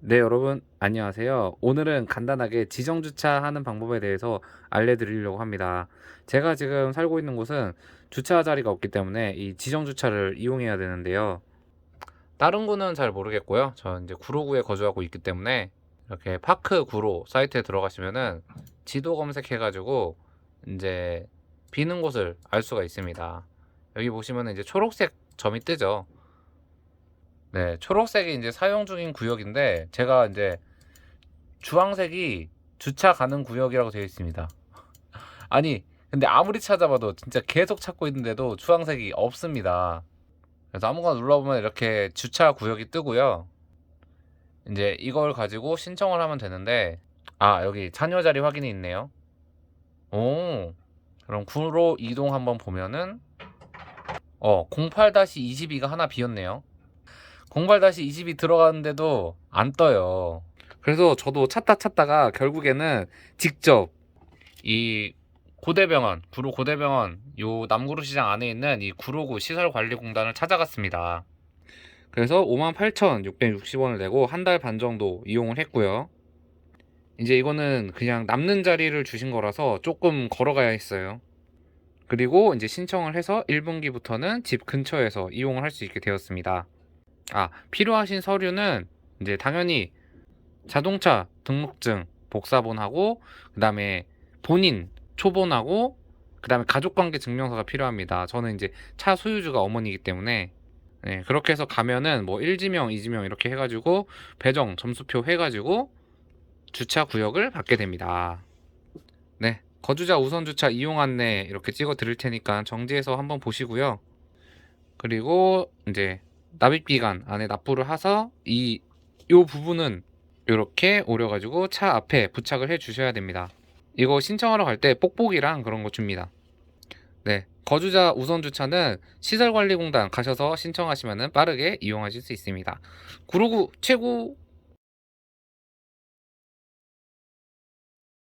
네, 여러분, 안녕하세요. 오늘은 간단하게 지정 주차 하는 방법에 대해서 알려드리려고 합니다. 제가 지금 살고 있는 곳은 주차 자리가 없기 때문에 이 지정 주차를 이용해야 되는데요. 다른 구는 잘 모르겠고요. 저 이제 구로구에 거주하고 있기 때문에 이렇게 파크 구로 사이트에 들어가시면은 지도 검색해가지고 이제 비는 곳을 알 수가 있습니다. 여기 보시면은 이제 초록색 점이 뜨죠. 네, 초록색이 이제 사용 중인 구역인데 제가 이제 주황색이 주차 가능 구역이라고 되어 있습니다. 아니, 근데 아무리 찾아봐도 진짜 계속 찾고 있는데도 주황색이 없습니다. 그래서 아무거나 눌러보면 이렇게 주차 구역이 뜨고요. 이제 이걸 가지고 신청을 하면 되는데 아, 여기 잔여 자리 확인이 있네요. 오. 그럼 구로 이동 한번 보면은 어, 08-22가 하나 비었네요. 08-20이 들어가는데도 안 떠요. 그래서 저도 찾다 찾다가 결국에는 직접 이 고대병원, 구로 고대병원 요 남구로 시장 안에 있는 이 구로구 시설관리공단을 찾아갔습니다. 그래서 58,660원을 내고 한 달 반 정도 이용을 했고요. 이제 이거는 그냥 남는 자리를 주신 거라서 조금 걸어가야 했어요. 그리고 이제 신청을 해서 1분기부터는 집 근처에서 이용을 할 수 있게 되었습니다. 아, 필요하신 서류는 이제 당연히 자동차 등록증 복사본하고 그다음에 본인 초본하고 그다음에 가족관계 증명서가 필요합니다. 저는 이제 차 소유주가 어머니이기 때문에 네, 그렇게 해서 가면은 뭐 1지명, 2지명 이렇게 해가지고 배정 점수표 해가지고 주차 구역을 받게 됩니다. 네, 거주자 우선 주차 이용 안내 이렇게 찍어 드릴 테니까 정지해서 한번 보시고요. 그리고 이제 납입 기간 안에 납부를 해서 이 요 부분은 이렇게 오려가지고 차 앞에 부착을 해 주셔야 됩니다. 이거 신청하러 갈 때 뽁뽁이랑 그런 거 줍니다. 네, 거주자 우선 주차는 시설관리공단 가셔서 신청하시면 빠르게 이용하실 수 있습니다. 구로구 최고!